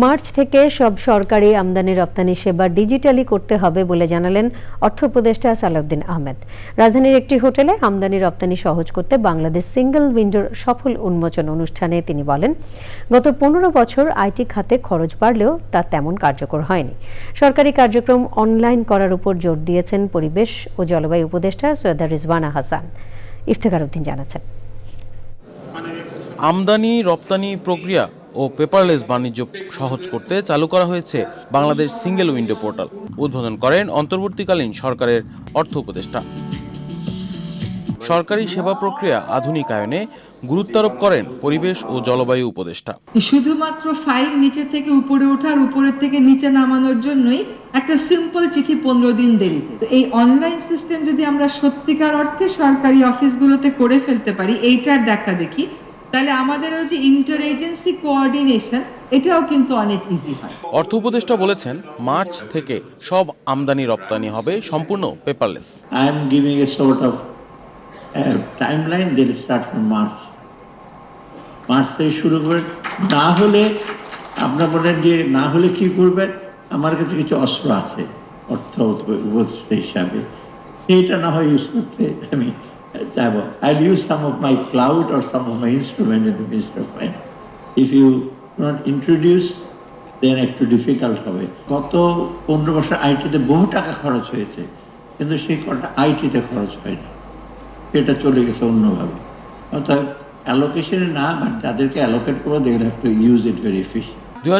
March থেকে সব সরকারি আমদানি রপ্তানি সেবা ডিজিটালি করতে হবে বলে জানালেন অর্থ উপদেষ্টা সালাউদ্দিন আহমেদ। রাজধানীর একটি হোটেলে আমদানি রপ্তানি সহজ করতে বাংলাদেশ সিঙ্গেল উইন্ডোর সফল উন্মোচন অনুষ্ঠানে তিনি বলেন, গত পনেরো বছর আইটি খাতে খরচ বাড়লেও তা তেমন কার্যকর হয়নি। সরকারি কার্যক্রম অনলাইন করার উপর জোর দিয়েছেন পরিবেশ ও জলবায়ু উপদেষ্টা সৈয়দা রিজওয়ানা হাসান। ইফতেখার উদ্দিন জানাচ্ছেন। আমদানি রপ্তানি প্রক্রিয়া ও পেপারলেস বাণিজ্য সহজ করতে চালু করা হয়েছে বাংলাদেশ সিঙ্গেল উইন্ডো পোর্টাল। উদ্বোধন করেন অন্তর্বর্তীকালীন সরকারের অর্থ উপদেষ্টা। সরকারি সেবা প্রক্রিয়া আধুনিকায়নে গুরুত্বারোপ করেন পরিবেশ ও জলবায়ু উপদেষ্টা। শুধুমাত্র ফাইল নিচে থেকে উপরে ওঠার, উপরের থেকে নিচে নামানোর জন্যই একটা সিম্পল চিঠি পনেরো দিন দেরিতে। তো এই অনলাইন সিস্টেম যদি আমরা সত্যিকার অর্থে সরকারি অফিসগুলোতে করে ফেলতে পারি, এইটার দেখা দেখি। তাহলে আমাদের ওই যে ইন্টার এজেন্সি কোঅর্ডিনেশন এটাও কিন্তু অনেক ইজি হয়। অর্থ উপদেষ্টা বলেছেন মার্চ থেকে সব আমদানি রপ্তানি হবে সম্পূর্ণ paperless I am giving a sort of uh, timeline, they'll start from March. March থেকে শুরু করে না হলে আপনার বলেন যে না হলে কি করবেন? আমার কাছে কিছু অস্ত্র আছে অর্থ উপদেষ্টা হিসাবে। সেইটা না হয় ইউজ করতে আমি I use some of my clout or some of my instrument in the minister of finance if you not introduce then একটু ডিফিকাল্ট হবে। গত পনেরো বছর আইটিতে বহু টাকা খরচ হয়েছে কিন্তু সেই কটা আইটিতে খরচ হয়নি। সেটা চলে গেছে অন্যভাবে। অর্থাৎ অ্যালোকেশনে না বাট যাদেরকে অ্যালোকেট করব they have to use it very efficient দুই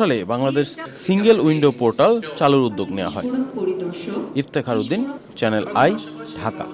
সালে বাংলাদেশ সিঙ্গেল উইন্ডো পোর্টাল চালুর উদ্যোগ নেওয়া হয়। Iftekhar Uddin channel I Dhaka